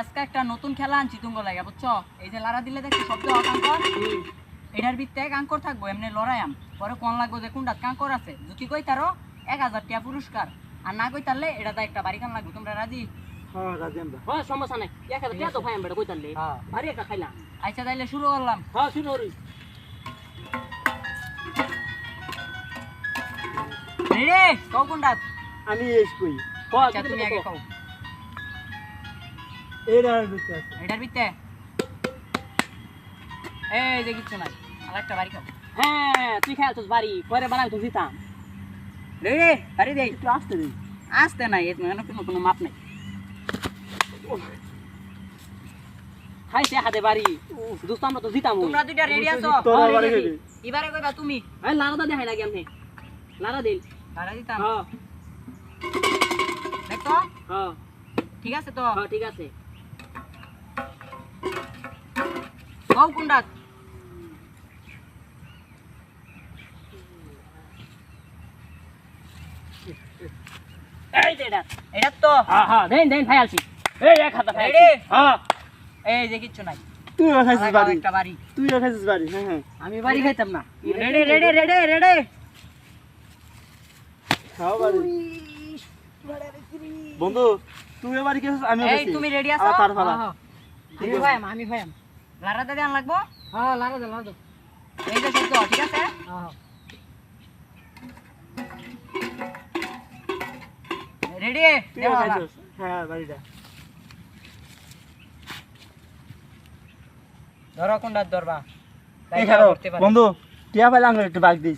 আজকে একটা নতুন খেলা আনছি তুঙ্গ লাগে বুঝছ? এই যে লারা দিলে দেখছি শব্দ কাঙ্কর। এটার ভিত্তে কাঙ্কর থাকব এমনি লড়াইয়াম পরে কোন লাগবো যে কোনটা? কাঙ্কর আছে। যদি কই তারও এক হাজার টিয়া পুরস্কার। আর না কই তারলে এটা তো একটা বাড়ি খান লাগবো। তোমরা রাজি? হ্যাঁ রাজি আমরা। হ্যাঁ সমস্যা নাই। এক হাজার টাকা তো ভাই আমরা কইতালে হ্যাঁ। আরে একটা খাইলাম। আচ্ছা তাইলে শুরু করলাম। হ্যাঁ শুনো রে রে কও কোনটা? আমি এস কই। আচ্ছা তুমি আগে কও। এটা আর বুঝতে আছে। এটার ভিত্তে এই যে কিচ্ছু নাই। আর একটা বাড়ি খাও হ্যাঁ তুই খেয়াল বাড়ি পরে বানাই তো দিতাম রে বাড়ি দে। একটু আসতে দিই আসতে নাই এর মানে কোনো কোনো মাপ নাই। খাইছে হাতে বাড়ি। দোস্ত আমরা তো দিতাম তোমরা দুইটা রেডি আছো? তোরা? এবারে কইবা তুমি। এই লারাদা দেখাই লাগে আমি লারা দিন। ভাড়া দিতাম। হ্যাঁ। দেখো হ্যাঁ। ঠিক আছে তো? হ্যাঁ ঠিক আছে। এই এটা এটা তো। হ্যাঁ হ্যাঁ দেন দেন খাই আলছি এই এক হাতে খাই হ্যাঁ। এই যে কিচ্ছু নাই। তুই খাইছিস বাড়ি। একটা বাড়ি। তুই খাইছিস বাড়ি হ্যাঁ হ্যাঁ। আমি বাড়ি খাইতাম না। Ready ready ready ready. খাও বাড়ি। বন্ধু তুই বাড়ি গেছিস আমি এই তুমি রেডি আছো? তার আমি ভাইম আমি ভাইম লারাতে দেন লাগবো? হ্যাঁ লারা দে লারা দে। এই যে শব্দ ঠিক আছে? হ্যাঁ রেডি হ্যাঁ বাড়িটা। ধরো কোনটা ধরবা। বন্ধু টিয়া পাইলে আঙুল একটু বাগ দিস।